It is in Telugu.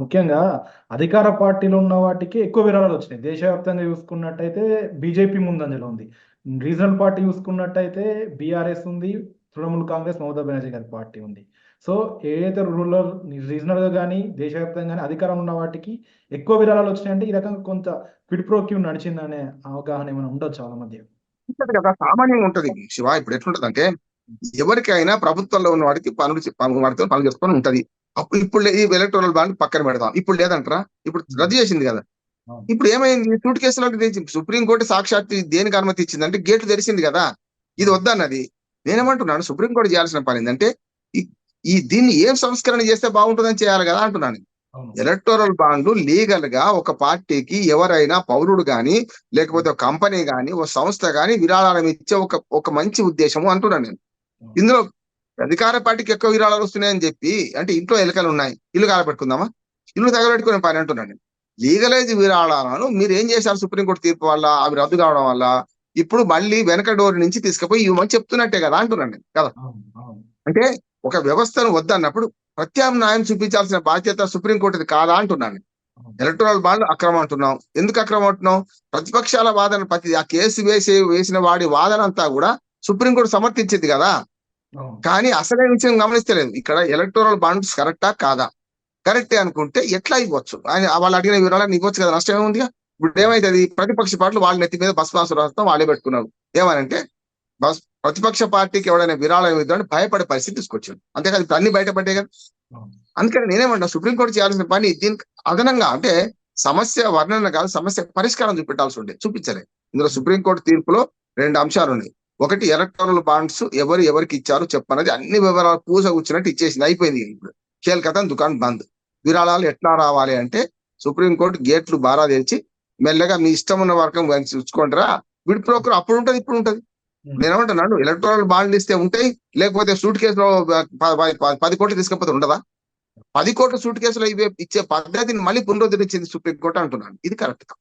ముఖ్యంగా అధికార పార్టీలో ఉన్న వాటికి ఎక్కువ విరాళాలు వచ్చినాయి దేశవ్యాప్తంగా చూసుకున్నట్టయితే బీజేపీ ముందంజలో ఉంది. రీజనల్ పార్టీ చూసుకున్నట్టయితే బీఆర్ఎస్ ఉంది. తృణమూల్ కాంగ్రెస్, మమతా బెనర్జీ గారి పార్టీ ఉంది. సో, ఏదైతే రూరల్, రీజనల్‌గా కానీ దేశవ్యాప్తంగా కానీ అధికారం ఉన్న వాటికి ఎక్కువ విరాళాలు వచ్చినాయంటే ఈ రకంగా కొంత క్విడ్ ప్రోక్యూ నడిచిందనే అవగాహన ఏమైనా ఉండొచ్చు చాలా మధ్య? సామాన్యంగా ఉంటది. శివ ఇప్పుడు ఎట్లుంటదంటే, ఎవరికైనా ప్రభుత్వంలో ఉన్న వాడికి పనులు వాడితో పనులు చేసుకొని ఉంటది. అప్పుడు ఇప్పుడు ఈ ఎలక్టోరల్ బాండ్ పక్కన పెడదాం. ఇప్పుడు లేదంటారా? ఇప్పుడు రద్దు చేసింది కదా! ఇప్పుడు ఏమైంది? సూట్ కేసులో సుప్రీం కోర్ట్ సాక్షాత్తు దేనికి అనుమతి ఇచ్చిందంటే గేట్లు తెరిసింది కదా! ఇది వద్దన్నది. నేనేమంటున్నాను సుప్రీం కోర్ట్ చేయాల్సిన పని ఏందంటే, ఈ దీన్ని ఏం సంస్కరణ చేస్తే బాగుంటుందని చేయాలి కదా అంటున్నాను. ఎలక్టోరల్ బాండ్లు లీగల్గా ఒక పార్టీకి ఎవరైనా పౌరుడు గాని, లేకపోతే ఒక కంపెనీ గాని, ఒక సంస్థ గాని విరాళాలు ఇచ్చే ఒక ఒక మంచి ఉద్దేశము అంటున్నాను నేను. ఇందులో అధికార పార్టీకి ఎక్కువ విరాళాలు వస్తున్నాయని చెప్పి అంటే ఇంట్లో ఎలకలు ఉన్నాయి. ఇల్లు కాలబెట్టుకుందామా? ఇల్లు తగలబెట్టుకునే పని అంటున్నాను నేను. లీగలైజ్ విరాళాలను మీరు ఏం చేశారు సుప్రీంకోర్టు తీర్పు వల్ల అవి రద్దు కావడం వల్ల ఇప్పుడు మళ్ళీ వెనక డోర్ నుంచి తీసుకుపోయి ఇవ్వమని చెప్తున్నట్టే కదా అంటున్నాను నేను. కదా! అంటే ఒక వ్యవస్థను వద్దన్నప్పుడు ప్రత్యామ్నాయం చూపించాల్సిన బాధ్యత సుప్రీంకోర్టుది కాదా అంటున్నాను. ఎలక్టోరల్ బాండ్ అక్రమం అంటున్నాం. ఎందుకు అక్రమం అంటున్నాం? ప్రతిపక్షాల వాదన ప్రతి ఆ కేసు వేసి వేసిన వాడి వాదన అంతా కూడా సుప్రీంకోర్టు సమర్థించింది కదా! కానీ అసలైన విషయం గమనిస్తలేదు. ఇక్కడ ఎలక్టోరల్ బాండ్స్ కరెక్టా? కాదా? కరెక్టే అనుకుంటే ఎట్లా ఇవ్వచ్చు? ఆయన వాళ్ళు అడిగిన వివరాలను ఇవ్వచ్చు కదా! నష్టం ఏముందిగా? ఇప్పుడు ఏమైతది? ప్రతిపక్ష పార్టీలు వాళ్ళ నెత్తి మీద భస్మాసుర హస్తం వాళ్ళే పెట్టుకున్నారు. ఏమనంటే బస్ ప్రతిపక్ష పార్టీకి ఎవడైనా విరాళం ఇద్దామని భయపడే పరిస్థితి తీసుకొచ్చారు. అంతేకాదు ఇప్పుడు అన్ని బయటపడ్డాయి కదా! అందుకని నేనేమంటా సుప్రీంకోర్టు చేయాల్సిన పని దీనికి అదనంగా అంటే సమస్య వర్ణన కాదు సమస్య పరిష్కారం చూపెట్టాల్సి ఉండే చూపించలే. ఇందులో సుప్రీంకోర్టు తీర్పులో 2 అంశాలు ఉన్నాయి. ఒకటి ఎలక్టోరల్ బాండ్స్ ఎవరు ఎవరికి ఇచ్చారో చెప్పన్నది అన్ని వివరాలు పూస కూర్చున్నట్టు ఇచ్చేసింది. అయిపోయింది ఇప్పుడు. ఖేల్ ఖతం దుకాన్ బంద్. విరాళాలు ఎట్లా రావాలి అంటే సుప్రీంకోర్టు గేట్లు బారా తెరిచి మెల్లగా మీ ఇష్టం ఉన్న వర్గం ఉంచుకోండిరా విడ్ బ్రోకర్ అప్పుడు ఉంటది ఇప్పుడు ఉంటది. నేనేమంటున్నాను ఎలక్టోరల్ బాండ్లు ఇస్తే ఉంటాయి. లేకపోతే సూట్ కేసులో ప ప ప 10 కోట్లు తీసుకపోతే ఉండదా? 10 కోట్ల సూట్ కేసులో ఇవే ఇచ్చే పద్ధతిని మళ్ళీ పునరుద్ధరించింది సుప్రీంకోర్టు అంటున్నాను. ఇది కరెక్ట్ కాదు.